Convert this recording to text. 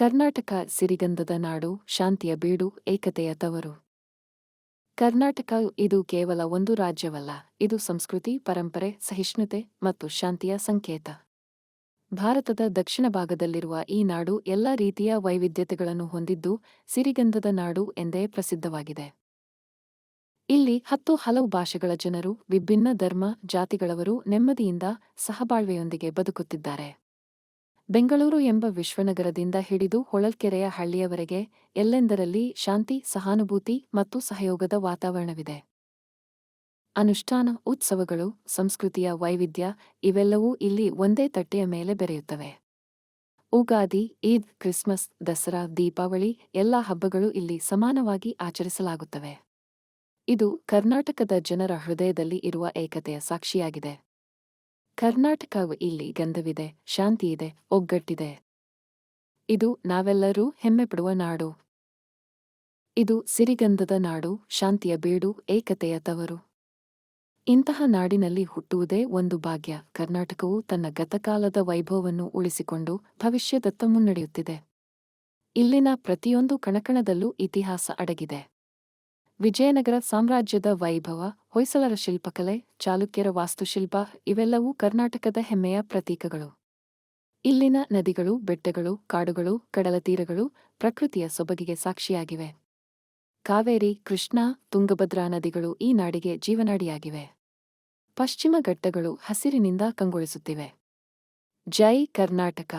ಕರ್ನಾಟಕ ಸಿರಿಗಂಧದ ನಾಡು, ಶಾಂತಿಯ ಬೀಡು, ಏಕತೆಯ ತವರು. ಕರ್ನಾಟಕ ಇದು ಕೇವಲ ಒಂದು ರಾಜ್ಯವಲ್ಲ, ಇದು ಸಂಸ್ಕೃತಿ, ಪರಂಪರೆ, ಸಹಿಷ್ಣುತೆ ಮತ್ತು ಶಾಂತಿಯ ಸಂಕೇತ. ಭಾರತದ ದಕ್ಷಿಣ ಭಾಗದಲ್ಲಿರುವ ಈ ನಾಡು ಎಲ್ಲ ರೀತಿಯ ವೈವಿಧ್ಯತೆಗಳನ್ನು ಹೊಂದಿದ್ದು ಸಿರಿಗಂಧದ ನಾಡು ಎಂದೇ ಪ್ರಸಿದ್ಧವಾಗಿದೆ. ಇಲ್ಲಿ ಹತ್ತು ಹಲವು ಭಾಷೆಗಳ ಜನರು ವಿಭಿನ್ನ ಧರ್ಮ, ಜಾತಿಗಳವರು ನೆಮ್ಮದಿಯಿಂದ ಸಹಬಾಳ್ವೆಯೊಂದಿಗೆ ಬದುಕುತ್ತಿದ್ದಾರೆ. ಬೆಂಗಳೂರು ಎಂಬ ವಿಶ್ವನಗರದಿಂದ ಹಿಡಿದು ಹೊಳಲ್ಕೆರೆಯ ಹಳ್ಳಿಯವರೆಗೆ ಎಲ್ಲೆಂದರಲ್ಲಿ ಶಾಂತಿ, ಸಹಾನುಭೂತಿ ಮತ್ತು ಸಹಯೋಗದ ವಾತಾವರಣವಿದೆ. ಅನುಷ್ಠಾನ, ಉತ್ಸವಗಳು, ಸಂಸ್ಕೃತಿಯ ವೈವಿಧ್ಯ ಇವೆಲ್ಲವೂ ಇಲ್ಲಿ ಒಂದೇ ತಟ್ಟೆಯ ಮೇಲೆ ಬೆರೆಯುತ್ತವೆ. ಉಗಾದಿ, ಈದ್, ಕ್ರಿಸ್ಮಸ್, ದಸರಾ, ದೀಪಾವಳಿ ಎಲ್ಲಾ ಹಬ್ಬಗಳು ಇಲ್ಲಿ ಸಮಾನವಾಗಿ ಆಚರಿಸಲಾಗುತ್ತವೆ. ಇದು ಕರ್ನಾಟಕದ ಜನರ ಹೃದಯದಲ್ಲಿ ಇರುವ ಏಕತೆಯ ಸಾಕ್ಷಿಯಾಗಿದೆ. ಕರ್ನಾಟಕವು ಇಲ್ಲಿ ಗಂಧವಿದೆ ಶಾಂತಿಯಿದೆ ಒಗ್ಗಟ್ಟಿದೆ. ಇದು ನಾವೆಲ್ಲರೂ ಹೆಮ್ಮೆಪಡುವ ನಾಡು. ಇದು ಸಿರಿಗಂಧದ ನಾಡು, ಶಾಂತಿಯ ಬೀಡು, ಏಕತೆಯ ತವರು. ಇಂತಹ ನಾಡಿನಲ್ಲಿ ಹುಟ್ಟುವುದೇ ಒಂದು ಭಾಗ್ಯ. ಕರ್ನಾಟಕವು ತನ್ನ ಗತಕಾಲದ ವೈಭವವನ್ನು ಉಳಿಸಿಕೊಂಡು ಭವಿಷ್ಯದತ್ತ ಮುನ್ನಡೆಯುತ್ತಿದೆ. ಇಲ್ಲಿನ ಪ್ರತಿಯೊಂದು ಕಣಕಣದಲ್ಲೂ ಇತಿಹಾಸ ಅಡಗಿದೆ. ವಿಜಯನಗರ ಸಾಮ್ರಾಜ್ಯದ ವೈಭವ, ಹೊಯ್ಸಳರ ಶಿಲ್ಪಕಲೆ, ಚಾಲುಕ್ಯರ ವಾಸ್ತುಶಿಲ್ಪ ಇವೆಲ್ಲವೂ ಕರ್ನಾಟಕದ ಹೆಮ್ಮೆಯ ಪ್ರತೀಕಗಳು. ಇಲ್ಲಿನ ನದಿಗಳು, ಬೆಟ್ಟಗಳು, ಕಾಡುಗಳು, ಕಡಲತೀರಗಳು ಪ್ರಕೃತಿಯ ಸೊಬಗಿಗೆ ಸಾಕ್ಷಿಯಾಗಿವೆ. ಕಾವೇರಿ, ಕೃಷ್ಣಾ, ತುಂಗಭದ್ರಾ ನದಿಗಳು ಈ ನಾಡಿಗೆ ಜೀವನಾಡಿಯಾಗಿವೆ. ಪಶ್ಚಿಮ ಘಟ್ಟಗಳು ಹಸಿರಿನಿಂದ ಕಂಗೊಳಿಸುತ್ತಿವೆ. ಜೈ ಕರ್ನಾಟಕ!